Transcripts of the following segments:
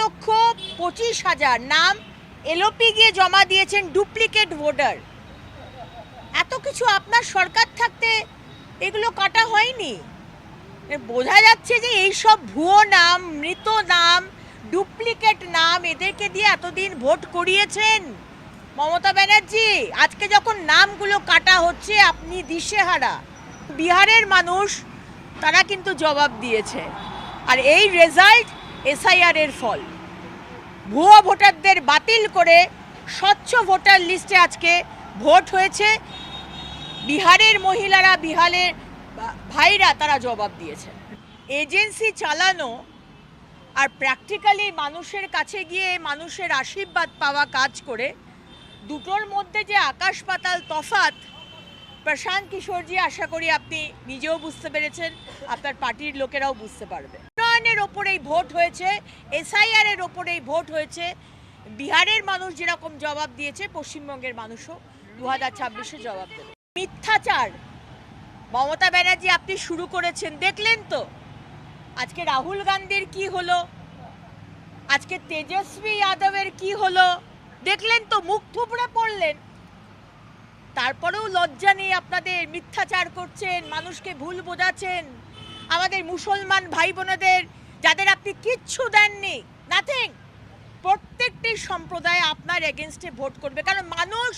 লক্ষ পঁচিশ হাজার। নাম, এলওপি গিয়ে জমা দিয়েছেন ডুপ্লিকেট ভোটার। এত কিছু আপনার সরকার থাকতে এগুলো কাটা হয়নি? বোঝা যাচ্ছে যে এই সব ভুয়ো নাম, মৃত নাম, ডুপ্লিকেট নাম এদেরকে দিয়ে এতদিন ভোট করিয়েছেন। মমতা ব্যানার্জি, আজকে যখন নামগুলো কাটা হচ্ছে, আপনি দিশেহারা। বিহারের মানুষ, তারা কিন্তু জবাব দিয়েছে। আর এই রেজাল্ট এসআইআর এর ফল। ভুয়ো ভোটারদের বাতিল করে স্বচ্ছ ভোটার লিস্টে আজকে ভোট হয়েছে। বিহারের মহিলারা বিহারের ভাইরা তারা জবাব দিয়েছে এজেন্সি চালানো আর প্র্যাকটিক্যালি মানুষের কাছে গিয়ে মানুষের আশীর্বাদ পাওয়া কাজ করে, দুটোর মধ্যে যে আকাশ পাতাল তফাত প্রশান্ত কিশোরজি, আশা করি আপনি নিজেও বুঝতে পেরেছেন, আপনার পার্টির লোকেরাও বুঝতে পারবে। উন্নয়নের ওপরেই ভোট হয়েছে, এসআইআর এর ওপরেই ভোট হয়েছে। বিহারের মানুষ যেরকম জবাব দিয়েছে, পশ্চিমবঙ্গের মানুষও দু হাজার ছাব্বিশে জবাব দেবে। মিথ্যাচার। মমতা ব্যানার্জি আপনি শুরু করেছেন, দেখলেন তো? আজকে রাহুল গান্ধীর কি হলো? আজকে তেজস্বী যাদবের কি হলো? দেখলেন তো, মুখ থুবড়ে পড়লেন। তারপরেও লজ্জা নেই আপনাদের, মিথ্যাচার করছেন, মানুষকে ভুল বোঝাচ্ছেন। আমাদের মুসলমান ভাই বোনেদের যাদের আপনি কিচ্ছু দেননি নাথিং প্রত্যেকটি সম্প্রদায় আপনার এগেনস্টে ভোট করবে। কারণ মানুষ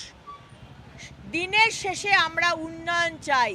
দিনের শেষে আমরা উন্নয়ন চাই।